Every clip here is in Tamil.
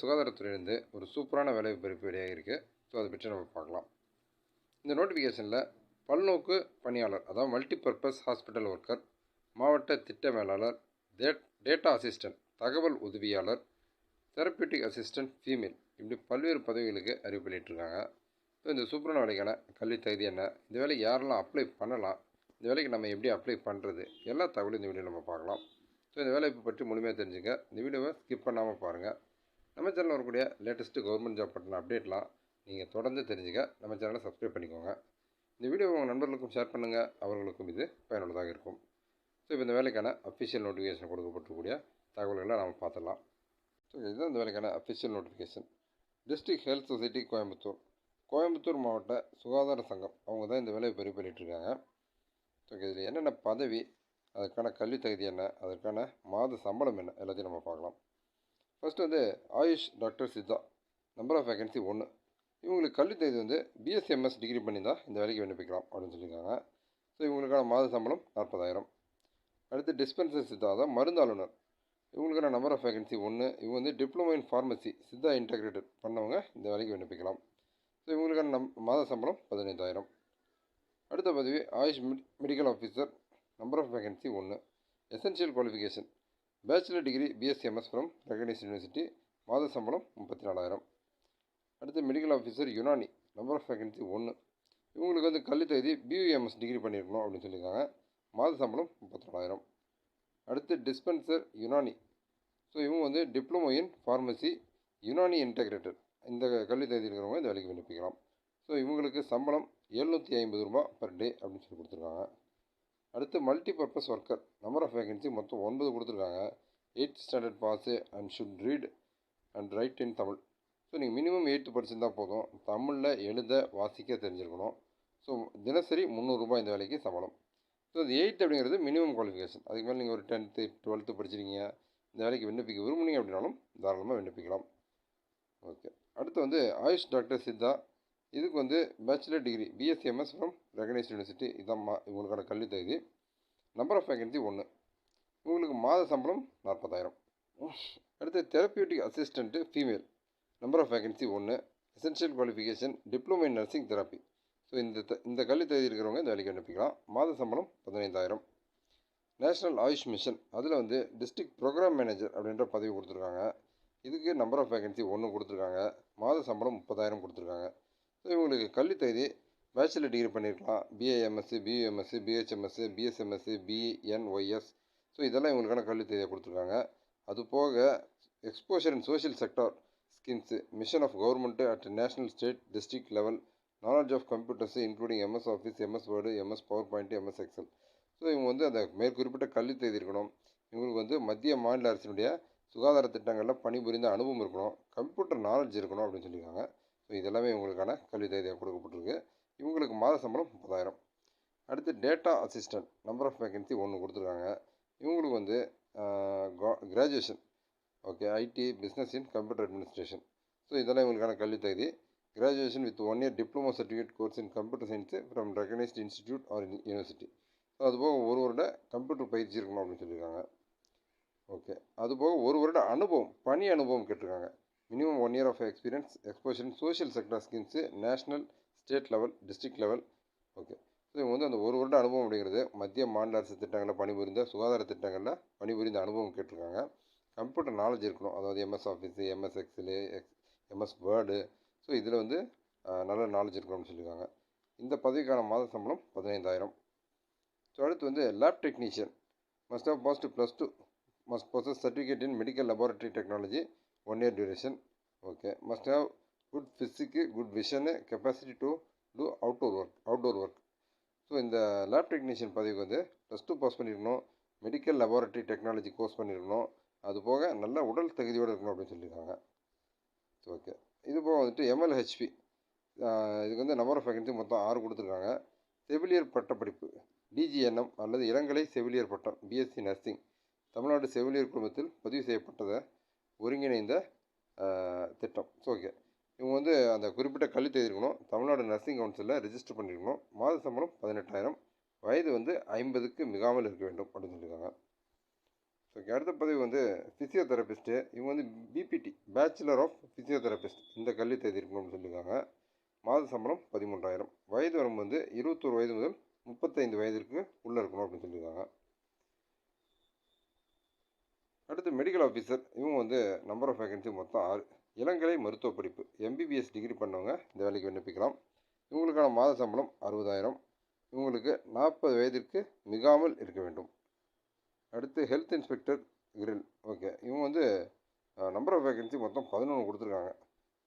சுகாதாரத்துறையிலேருந்து ஒரு சூப்பரான வேலை வாய்ப்பு வெளியாக இருக்குது ஸோ அதை பற்றி நம்ம பார்க்கலாம். இந்த நோட்டிஃபிகேஷனில் பல்நோக்கு பணியாளர் அதாவது மல்டிபர்பஸ் ஹாஸ்பிட்டல் ஒர்க்கர் மாவட்ட திட்ட மேலாளர் டேட் டேட்டா அசிஸ்டன்ட் தகவல் உதவியாளர் தெரப்பியூட்டிக் அசிஸ்டன்ட் ஃபீமேல் இப்படி பல்வேறு பதவிகளுக்கு அறிவு வெளியிட்டிருக்காங்க. ஸோ இந்த சூப்பரான வேலைக்கான கல்வி தகுதி என்ன? இந்த வேலைக்கு யாரெல்லாம் அப்ளை பண்ணலாம்? இந்த வேலைக்கு நம்ம எப்படி அப்ளை பண்ணுறது எல்லா தகவலும் இந்த வீடியோ நம்ம பார்க்கலாம். ஸோ இந்த வேலையை பற்றி முழுமையாக தெரிஞ்சுங்க. இந்த வீடியோவை ஸ்கிப் பண்ணாமல் பாருங்கள் நம்ம சேனலில் வரக்கூடிய லேட்டஸ்ட்டு கவர்மெண்ட் ஜாப் பற்றின அப்டேட்லாம் நீங்கள் தொடர்ந்து தெரிஞ்சுக்க நம்ம சேனலை சப்ஸ்கிரைப் பண்ணிக்கோங்க. இந்த வீடியோ உங்கள் நண்பர்களுக்கும் ஷேர் பண்ணுங்கள் அவர்களுக்கும் இது பயனுள்ளதாக இருக்கும். ஸோ இப்போ இந்த வேலைக்கான அஃபிஷியல் நோட்டிஃபிகேஷன் கொடுக்கப்பட்டிருக்கக்கூடிய தகவல்களை நம்ம பார்த்துடலாம். ஸோ இதுதான் இந்த வேலைக்கான official notification district health society Coimbatore. Coimbatore மாவட்ட சுகாதார சங்கம் அவங்க தான் இந்த வேலையை பெரிய பண்ணிகிட்ருக்காங்க ஸோ இதில் என்னென்ன பதவி அதற்கான கல்வி தகுதி என்ன அதற்கான மாத சம்பளம் என்ன எல்லாத்தையும் நம்ம பார்க்கலாம். ஃபஸ்ட்டு வந்து AYUSH doctor Siddha number of vacancy ஒன்று இவங்களுக்கு கல்வி தேதி வந்து பிஎஸ்எம்எஸ் டிகிரி பண்ணியிருந்தால் இந்த வேலைக்கு விண்ணப்பிக்கலாம் அப்படின்னு சொல்லியிருக்காங்க. ஸோ இவங்களுக்கான மாத சம்பளம் நாற்பதாயிரம். அடுத்து டிஸ்பென்சர் சித்தா தான் மருந்தாளுநர் இவங்களுக்கான நம்பர் ஆஃப் வேகன்சி ஒன்று இவங்க வந்து diploma in pharmacy Siddha integrated பண்ணவங்க இந்த வேலைக்கு விண்ணப்பிக்கலாம். ஸோ இவங்களுக்கான நம் மாத சம்பளம் பதினைந்தாயிரம். அடுத்த பதவி AYUSH medical officer number of vacancy ஒன்று essential qualification bachelor degree BSMS from recognise university மாத சம்பளம் முப்பத்தி நாலாயிரம் அடுத்து medical officer Unani number of vacancy ஒன்று இவங்களுக்கு வந்து கல்வி தகுதி பியூஎம்எஸ் டிகிரி பண்ணியிருக்கணும் அப்படின்னு சொல்லியிருக்காங்க. மாத சம்பளம் முப்பத்தி நாலாயிரம் அடுத்து டிஸ்பென்சர் யுனானி ஸோ இவங்க வந்து diploma in pharmacy Unani integrated இந்த கல்வி தகுதி இருக்கிறவங்க இந்த வேலைக்கு விண்ணப்பிக்கலாம். ஸோ இவங்களுக்கு சம்பளம் எழுநூற்றி ஐம்பது ரூபா பர் டே அப்படின்னு சொல்லி கொடுத்துருக்காங்க. அடுத்து multi purpose worker number of vacancy மொத்தம் ஒன்பது கொடுத்துருக்காங்க. Eighth standard pass and should read and write in Tamil so நீங்கள் மினிமம் எயித்து படிச்சிருந்தால் போதும். தமிழில் எழுத வாசிக்க தெரிஞ்சிருக்கணும். ஸோ தினசரி முந்நூறுரூபா இந்த வேலைக்கு சம்பளம். ஸோ இது எயித் அப்படிங்கிறது மினிமம் குவாலிஃபிகேஷன் அதுக்கு மேலே நீங்கள் ஒரு டென்த்து டுவெல்த்து படிச்சிருக்கீங்க. இந்த வேலைக்கு விண்ணப்பிக்க விரும்புனீங்க அப்படின்னாலும் தாராளமாக விண்ணப்பிக்கலாம். ஓகே அடுத்து வந்து ஆயுஷ் டாக்டர் சித்தா இதுக்கு வந்து bachelor degree BSCMS from recognised university இதாம்மா இவங்களுக்கான கல்வி தகுதி. நம்பர் ஆஃப் வேகன்சி ஒன்று இவங்களுக்கு மாத சம்பளம் நாற்பதாயிரம். அடுத்து therapeutic assistant female number of vacancy ஒன்று essential qualification diploma in nursing therapy so இந்த த இந்த கல்வி தகுதி இருக்கிறவங்க இந்த வேலைக்கு அனுப்பிக்கலாம். மாத சம்பளம் பதினைந்தாயிரம். நேஷ்னல் ஆயுஷ் மிஷன் அதில் வந்து டிஸ்ட்ரிக்ட் ப்ரோக்ராம் மேனேஜர் அப்படின்ற பதவி கொடுத்துருக்காங்க. இதுக்கு நம்பர் ஆஃப் வேகன்சி ஒன்று கொடுத்துருக்காங்க. மாத சம்பளம் முப்பதாயிரம் கொடுத்துருக்காங்க. ஸோ இவங்களுக்கு கல்வி தகுதி பேச்சுலர் டிகிரி பண்ணியிருக்கலாம் பிஏஎம்எஸ்சி பியூஎம்எஸ்சி பிஹெச்எம்எஸ்சி பிஎஸ்எம்எஸ்சி பிஎன்ஒய்எஸ் ஸோ இதெல்லாம் இவங்களுக்கான கல்வி தகுதியை கொடுத்துருக்காங்க. அது போக exposure in social sector schemes mission of government at national state district level knowledge of computers including MS office MS word MS power point MS excel so இவங்க வந்து அந்த மேற்குறிப்பிட்ட கல்வி தகுதி இருக்கணும். இவங்களுக்கு வந்து மத்திய மாநில அரசினுடைய சுகாதார திட்டங்களில் பணிபுரிந்த அனுபவம் இருக்கணும். கம்ப்யூட்டர் நாலேஜ் இருக்கணும் அப்படின்னு சொல்லியிருக்காங்க. ஸோ இதெல்லாமே இவங்களுக்கான கல்வி தகுதியாக கொடுக்கப்பட்டிருக்கு. இவங்களுக்கு மாத சம்பளம் முப்பதாயிரம். அடுத்து data assistant number of vacancy ஒன்று கொடுத்துருக்காங்க. இவங்களுக்கு வந்து graduation okay IT business in computer administration so இதெல்லாம் இவங்களுக்கான கல்வி தகுதி. Graduation with one year diploma certificate course in computer science from recognised institute or university so அதுபோக ஒரு வருட கம்ப்யூட்டர் பயிற்சி இருக்கணும் அப்படின்னு சொல்லியிருக்காங்க. ஓகே அதுபோக ஒரு வருட அனுபவம் பணி அனுபவம் கேட்டிருக்காங்க. Minimum one year of experience exposure social sector schemes national state level district level okay so இவங்க வந்து அந்த ஒரு வருட அனுபவம் அப்படிங்கிறது மத்திய மாநில அரசு திட்டங்களில் பணிபுரிந்த சுகாதார திட்டங்களில் பணிபுரிந்த அனுபவம் கேட்டிருக்காங்க. கம்ப்யூட்டர் நாலேஜ் இருக்கணும். அதாவது MS office MS excel ex MS word so இதில் வந்து நல்ல நாலேஜ் இருக்கணும்னு சொல்லியிருக்காங்க. இந்த பதவிக்கான மாத சம்பளம் பதினைந்தாயிரம். ஸோ அடுத்து வந்து lab technician must of passed plus two must possess certificate in medical laboratory technology one year duration okay must have good physique good vision capacity to do outdoor work outdoor work so இந்த லேப் டெக்னீஷியன் பதவிக்கு வந்து ப்ளஸ் டூ பாஸ் பண்ணியிருக்கணும் மெடிக்கல் லெபார்ட்டரி டெக்னாலஜி கோர்ஸ் பண்ணியிருக்கணும் அது போக நல்ல உடல் தகுதியோடு இருக்கணும் அப்படின்னு சொல்லியிருக்காங்க. ஸோ ஓகே இது போக வந்துட்டு எம்எல்ஹெச்பி இதுக்கு வந்து நம்பர் ஆஃப் வேகன்சி மொத்தம் ஆறு கொடுத்துருக்காங்க. செவிலியர் பட்ட படிப்பு டிஜிஎன்எம் அல்லது இளங்கலை செவிலியர் பட்டம் பிஎஸ்சி நர்சிங் தமிழ்நாடு செவிலியர் குழுமத்தில் பதிவு செய்யப்பட்டதை ஒருங்கிணைந்த திட்டம். ஸோ ஓகே இவங்க வந்து அந்த குறிப்பிட்ட கல்வி இருக்கணும். தமிழ்நாடு நர்சிங் கவுன்சிலில் ரிஜிஸ்டர் பண்ணியிருக்கணும் மாத சம்பளம் பதினெட்டாயிரம். வயது வந்து ஐம்பதுக்கு மிகாமல் இருக்க வேண்டும் அப்படின்னு சொல்லியிருக்காங்க. ஓகே அடுத்த பதவி வந்து ஃபிசியோதெரபிஸ்ட்டு இவங்க வந்து பிபிடி பேச்சுலர் ஆஃப் ஃபிசியோதெரபிஸ்ட் இந்த கல்வி தேதி இருக்கணும்னு சொல்லியிருக்காங்க. மாத சம்பளம் பதிமூன்றாயிரம். வயது வரம்பு வந்து இருபத்தோரு வயது முதல் முப்பத்தைந்து வயதிற்கு உள்ளே இருக்கணும் அப்படின்னு சொல்லியிருக்காங்க. அடுத்து மெடிக்கல் ஆஃபீஸர் இவங்க வந்து நம்பர் ஆஃப் வேகன்சி மொத்தம் ஆறு. இளங்கலை மருத்துவ படிப்பு எம்பிபிஎஸ் டிகிரி பண்ணவங்க இந்த வேலைக்கு விண்ணப்பிக்கலாம். இவங்களுக்கான மாத சம்பளம் அறுபதாயிரம். இவங்களுக்கு நாற்பது வயதிற்கு மிகாமல் இருக்க வேண்டும். அடுத்து ஹெல்த் இன்ஸ்பெக்டர் கிரில் ஓகே இவங்க வந்து நம்பர் ஆஃப் வேகன்சி மொத்தம் பதினொன்று கொடுத்துருக்காங்க.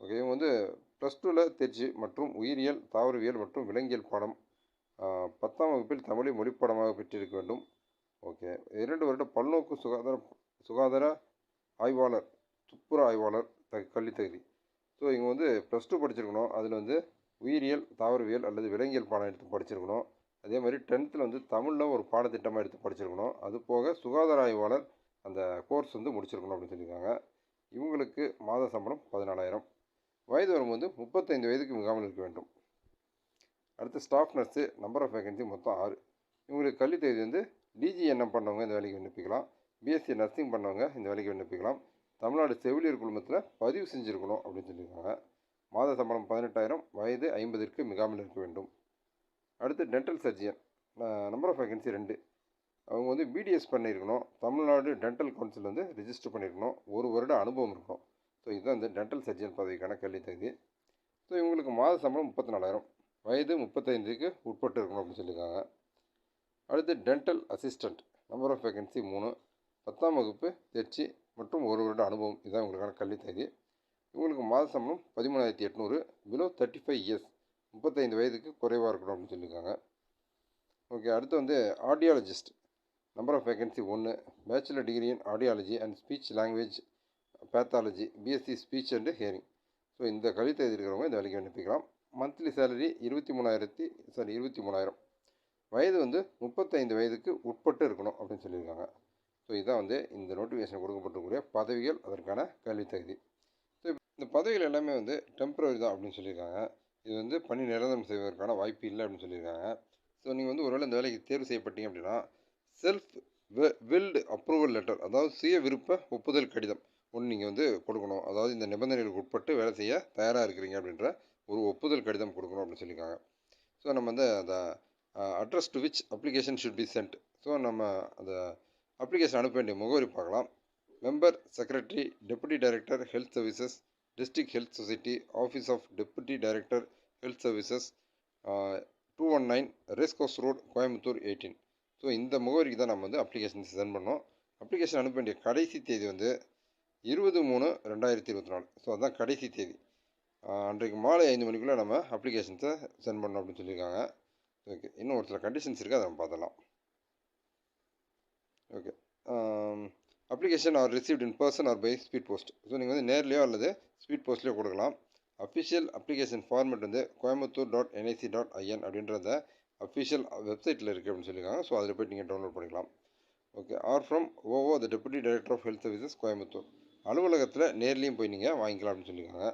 ஓகே இவங்க வந்து ப்ளஸ் டூவில் தேர்ச்சி மற்றும் உயிரியல் தாவரவியல் மற்றும் விலங்கியல் பாடம் பத்தாம் வகுப்பில் தமிழை மொழிப்பாடமாக பெற்றிருக்க வேண்டும். ஓகே இரண்டு வருட பல்நோக்கு சுகாதார சுகாதார ஆய்வாளர் துப்புர ஆய்வாளர் த கல்வி தகுதி. ஸோ இவங்க வந்து ப்ளஸ் டூ படிச்சிருக்கணும். அதில் வந்து உயிரியல் தாவரவியல் அல்லது விலங்கியல் பாடம் எடுத்து படிச்சிருக்கணும். அதே மாதிரி டென்த்தில் வந்து தமிழில் ஒரு பாடத்திட்டமாக எடுத்து படிச்சிருக்கணும். அது போக சுகாதார ஆய்வாளர் அந்த கோர்ஸ் வந்து முடிச்சிருக்கணும் அப்படின்னு சொல்லியிருக்காங்க. இவங்களுக்கு மாத சம்பளம் பதினாலாயிரம். வயது வரம்பு வந்து முப்பத்தைந்து வயதுக்கு மிகாமல் இருக்க வேண்டும். அடுத்து staff nurse number of vacancy மொத்தம் ஆறு. இவங்களுக்கு கல்வி தகுதி வந்து டிஜிஎன்எம் பண்ணவங்க இந்த வேலைக்கு விண்ணப்பிக்கலாம். பிஎஸ்சி நர்சிங் பண்ணவங்க இந்த வேலைக்கு விண்ணப்பிக்கலாம். தமிழ்நாடு செவிலியர் குழுமத்தில் பதிவு செஞ்சுருக்கணும் அப்படின்னு சொல்லியிருக்காங்க. மாத சம்பளம் பதினெட்டாயிரம் வயது ஐம்பதிற்கு மிகாமல் இருக்க வேண்டும். அடுத்து dental surgeon number of vacancy ரெண்டு. அவங்க வந்து பிடிஎஸ் பண்ணியிருக்கணும். தமிழ்நாடு டென்டல் கவுன்சில் வந்து ரிஜிஸ்டர் பண்ணியிருக்கணும். ஒரு வருட அனுபவம் இருக்கணும் ஸோ இதுதான் இந்த டென்டல் சர்ஜன் பதவிக்கான கல்வி தகுதி. ஸோ இவங்களுக்கு மாத சம்பளம் முப்பத்தி நாலாயிரம் வயது முப்பத்தைந்துக்கு உட்பட்டு இருக்கணும் அப்படின்னு சொல்லியிருக்காங்க. அடுத்து dental assistant number of vacancy மூணு. பத்தாம் வகுப்பு தேர்ச்சி மற்றும் ஒரு வருட அனுபவம். இதுதான் உங்களுக்கான கல்வி தகுதி. இவங்களுக்கு மாத சம்பளம் பதிமூணாயிரத்தி எட்நூறு பிலோ தேர்ட்டி ஃபைவ் இயர்ஸ் முப்பத்தைந்து வயதுக்கு குறைவாக இருக்கணும் அப்படின்னு சொல்லியிருக்காங்க. ஓகே அடுத்து வந்து ஆடியாலஜிஸ்ட் நம்பர் ஆஃப் வேகன்சி ஒன்று bachelor degree in audiology and speech language pathology BSc speech and hearing so இந்த கல்வி தகுதி இருக்கிறவங்க இந்த வேலைக்கு விண்ணப்பிக்கலாம் மந்த்லி சேலரி இருபத்தி மூணாயிரத்தி சாரி இருபத்தி மூணாயிரம். வயது வந்து முப்பத்தைந்து வயதுக்கு உட்பட்டு இருக்கணும் அப்படின்னு சொல்லியிருக்காங்க. ஸோ இதுதான் வந்து இந்த நோட்டிஃபிகேஷன் கொடுக்கப்பட்டக்கூடிய பதவிகள் அதற்கான கல்வி தகுதி ஸோ இந்த பதவிகள் எல்லாமே வந்து டெம்பரரி தான் அப்படின்னு சொல்லியிருக்காங்க. இது வந்து பணி நிரந்தரம் செய்வதற்கான வாய்ப்பு இல்லை அப்படின்னு சொல்லியிருக்காங்க. ஸோ நீங்கள் வந்து ஒருவேளை இந்த வேலைக்கு தேர்வு செய்யப்பட்டீங்க அப்படின்னா செல்ஃப் வில்டு அப்ரூவல் லெட்டர் அதாவது சுய விருப்ப ஒப்புதல் கடிதம் ஒன்று நீங்கள் வந்து கொடுக்கணும். அதாவது இந்த நிபந்தனைகளுக்கு உட்பட்டு வேலை செய்ய தயாராக இருக்கிறீங்க அப்படின்ற ஒரு ஒப்புதல் கடிதம் கொடுக்கணும் அப்படின்னு சொல்லியிருக்காங்க. ஸோ நம்ம வந்து அந்த address to which application should be sent so நம்ம அந்த அப்ளிகேஷன் அனுப்ப வேண்டிய முகவரி பார்க்கலாம். Member secretary deputy director health services district health society office of deputy director health services two one nine racecourse road Coimbatore eighteen so இந்த முகவரிக்கு தான் நம்ம வந்து அப்ளிகேஷன் சென்ட் பண்ணோம். அப்ளிகேஷன் அனுப்ப வேண்டிய கடைசி தேதி வந்து இருபது மூணு ரெண்டாயிரத்தி இருபத்தி நாலு. ஸோ அதுதான் கடைசி தேதி. அன்றைக்கு மாலை ஐந்து மணிக்குள்ளே நம்ம அப்ளிகேஷன்ஸை சென்ட் பண்ணணும் அப்படின்னு சொல்லியிருக்காங்க. ஓகே இன்னும் ஒரு சில கண்டிஷன்ஸ் இருக்குது அதை நம்ம பார்த்தலாம் okay application are received in person or by speed post so நீங்கள் வந்து நேர்லேயோ அல்லது ஸ்பீட் போஸ்ட்லேயோ கொடுக்கலாம். அஃபிஷியல் அப்ளிகேஷன் ஃபார்மேட் வந்து Coimbatore dot NIC dot IN அப்படின்றத அஃபிஷியல் வெப்சைட்டில் இருக்குது அப்படின்னு சொல்லியிருக்காங்க. ஸோ அதில் போய்ட்டு நீங்கள் டவுன்லோட் பண்ணிக்கலாம். Okay or from ஓவோ the deputy director of health services Coimbatore. அலுவலகத்தில் நேர்லேயும் போய் நீங்கள் வாங்கிக்கலாம் அப்படின்னு சொல்லியிருக்காங்க.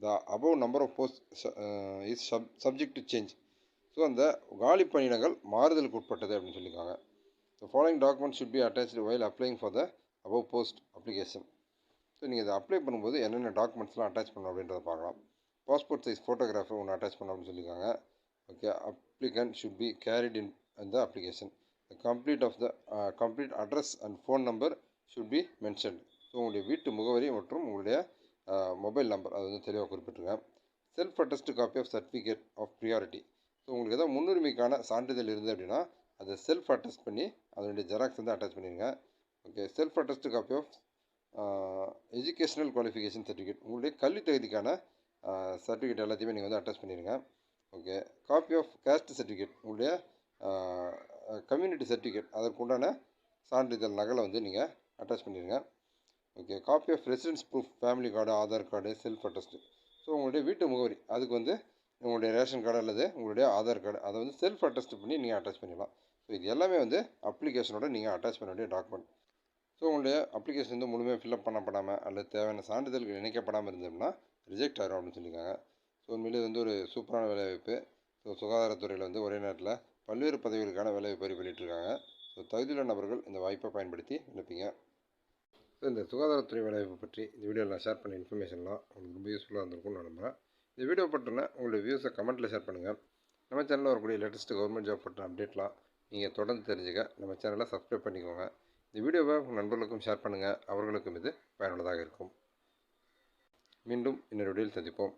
The above number of post is sub subject to change so அந்த காலி பணியிடங்கள் மாறுதலுக்கு உட்பட்டது அப்படின்னு சொல்லியிருக்காங்க. So following document should be attached while applying for the above post application so நீங்கள் இதை அப்ளை பண்ணும்போது என்னென்ன டாக்குமெண்ட்ஸ்லாம் அட்டாச் பண்ணணும் அப்படின்றத பார்க்கலாம். பாஸ்போர்ட் சைஸ் ஃபோட்டோகிராஃபர் ஒன்று அட்டாச் பண்ணணும் அப்படின்னு சொல்லியிருக்காங்க okay applicant should be carried in the application the complete of the complete address and phone number should be mentioned so உங்களுடைய வீட்டு முகவரி மற்றும் உங்களுடைய uh, மொபைல் நம்பர் அது வந்து தெளிவாக குறிப்பிட்டிருக்கேன் self attest copy of certificate of priority so உங்களுக்கு ஏதாவது முன்னுரிமைக்கான சான்றிதழ் இருந்து அப்படின்னா அதை செல்ஃப் அட்டஸ்ட் பண்ணி அதனுடைய ஜெராக்ஸ் வந்து அட்டாச் பண்ணிடுங்க okay self attest copy of educational qualification certificate உங்களுடைய கல்வி தகுதிக்கான uh, சர்டிஃபிகேட் எல்லாத்தையுமே நீங்கள் வந்து அட்டாச் பண்ணிடுங்க okay copy of caste certificate உங்களுடைய uh, கம்யூனிட்டி சர்டிஃபிகேட் அதற்குண்டான சான்றிதழ் நகலை வந்து நீங்கள் அட்டாச் பண்ணிடுங்க okay copy of residence proof family card Aadhaar card self attest so உங்களுடைய வீட்டு முகவரி. அதுக்கு வந்து உங்களுடைய ரேஷன் கார்டு அல்லது உங்களுடைய ஆதார் கார்டு அதை வந்து செல்ஃப் அட்டஸ்ட் பண்ணி நீங்கள் அட்டாச் பண்ணிடலாம். ஸோ இது எல்லாமே வந்து அப்ளிகேஷனோட நீங்கள் அட்டாச் பண்ண வேண்டிய டாக்குமெண்ட் ஸோ உங்களுடைய அப்ளிகேஷன் வந்து முழுமையாக ஃபில்அப் பண்ணப்படாமல் அல்லது தேவையான சான்றிதழ்கள் இணைக்கப்படாமல் இருந்தோம்னா ரிஜெக்ட் ஆகிரும் அப்படின்னு சொல்லியிருக்காங்க. ஸோ உண்மையிலே இது வந்து ஒரு சூப்பரான வேலைவாய்ப்பு ஸோ சுகாதாரத்துறையில் வந்து ஒரே நேரத்தில் பல்வேறு பதவிகளுக்கான வேலைவாய்ப்பு வெளியிட்டிருக்காங்க. ஸோ தகுதியுள்ள நபர்கள் இந்த வாய்ப்பை பயன்படுத்தி விண்ணப்பிங்க ஸோ இந்த சுகாதாரத்துறை வேலைவாய்ப்பு பற்றி இந்த வீடியோவில் நான் ஷேர் பண்ண இன்ஃபர்மேஷன்லாம் உங்களுக்கு ரொம்ப யூஸ்ஃபுல்லாக இருந்திருக்கும்னு நான் நம்புகிறேன் இந்த வீடியோ பற்றினா உங்களுடைய வியூஸை கமெண்ட்டில் ஷேர் பண்ணுங்கள் நம்ம சேனலில் வரக்கூடிய லேட்டஸ்ட் கவர்மெண்ட் ஜாப் பற்றின அப்டேட்லாம் நீங்கள் தொடர்ந்து தெரிஞ்சுக்க நம்ம சேனலை சப்ஸ்கிரைப் பண்ணிக்கோங்க. இந்த வீடியோவை உங்கள் நண்பர்களுக்கும் ஷேர் பண்ணுங்கள் அவர்களுக்கும் இது பயனுள்ளதாக இருக்கும். மீண்டும் இன்னொரு வீடியோவில் சந்திப்போம்.